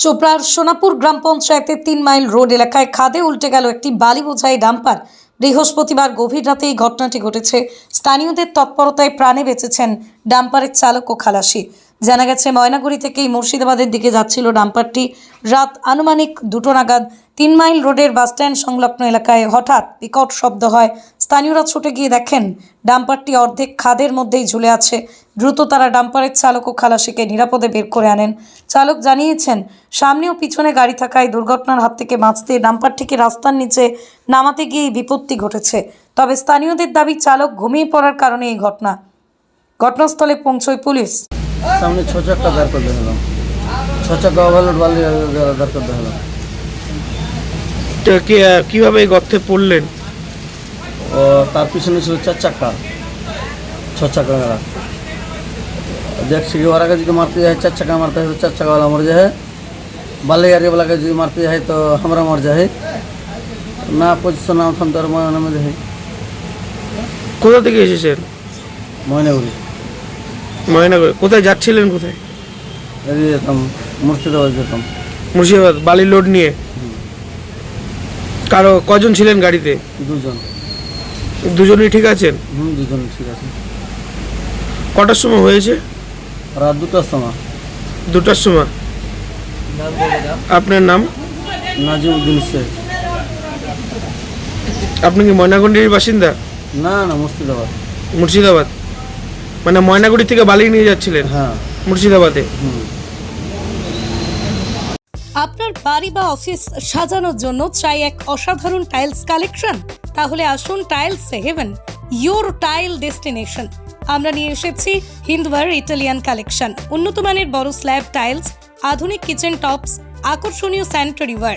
চোপড়ার সোনাপুর গ্রাম পঞ্চায়েতের তিন মাইল রোড এলাকায় খাদে উল্টে গেল একটি বালি বোঝাই ডাম্পার। বৃহস্পতিবার গভীর রাতে এই ঘটনাটি ঘটেছে। স্থানীয়দের তৎপরতায় প্রাণে বেঁচেছেন ডাম্পারের চালক ও খালাসি। জানা গেছে, ময়নাগুড়ি থেকেই মুর্শিদাবাদের দিকে যাচ্ছিল ডাম্পারটি। রাত আনুমানিক দুটো নাগাদ তিন মাইল রোডের বাসস্ট্যান্ড সংলগ্ন এলাকায় হঠাৎ বিকট শব্দ হয় স্থানীয়রা ছুটে গিয়ে দেখেন ডাম্পারটি অর্ধেক খাদের মধ্যেই ঝুলে আছে। দ্রুত তারা ডাম্পারের চালক ও খালাসিকে নিরাপদে বের করে আনেন। চালক জানিয়েছেন সামনে ও পিছনে গাড়ি থাকায় দুর্ঘটনার হাত থেকে বাঁচতে ডাম্পারটিকে রাস্তার নিচে নামাতে গিয়ে বিপত্তি ঘটেছে। তবে স্থানীয়দের দাবি চালক ঘুমিয়ে পড়ার কারণে এই ঘটনা। ঘটনাস্থলে পৌঁছয় পুলিশ। সামনে ছ চাক্কা দাঁড় করে দেখালাম ছ ওভারলোড বালি দাঁড় করে দেখালাম তো কি- কীভাবে গর্তে পড়লেন? ও তার পিছনে ছিল চার চাকা ছ চাকাওয়ালা দেখছি কি ওরা যদি মারতে যায় চার চাকা মারতে হয় তো চার চাকাওয়ালা মর যায়। বালে গাড়িওয়ালাকে যদি মারতে যায় তো আমরা মর যায় না পজিশন না ওখান তোর মনে হয় কোথা থেকে এসেছেন? ময়নাগুড়ি। ময়নাগুড়ি। কোথায় যাচ্ছিলেন কোথায়? যেতাম মুর্শিদাবাদ যেতাম। মুর্শিদাবাদ বালির লোড নিয়ে। কারও কজন ছিলেন গাড়িতে? দুজন। দুজনেই ঠিক আছেন? হুম দুজন ঠিক আছে কটার সময় হয়েছে? রাত দুটার সময়। দুটার সময়। আপনার নাম? নাজিমুদ্দিন শেখ। আপনি কি ময়নাগুড়ির বাসিন্দা? না না মুর্শিদাবাদ। মুর্শিদাবাদ। মানে ময়নাগুড়ি থেকে বালি নিয়ে যাচ্ছিলেন? হ্যাঁ। মুর্শিদাবাদে? হুম। আপনার বাড়ি বা অফিস সাজানোর জন্য চাই এক অসাধারণ টাইলস কালেকশন। তাহলে আসুন tiles heaven your tile destination আমরা নিয়ে এসেছি হিন্দওয়ার ইটালিয়ান কালেকশন উন্নত মানের বড় স্ল্যাব টাইলস আধুনিক কিচেন টপস আকর্ষণীয় স্যানিটারি ওয়ার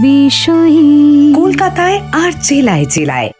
বিষয়ী। কলকাতায় আর জেলায় জেলায়।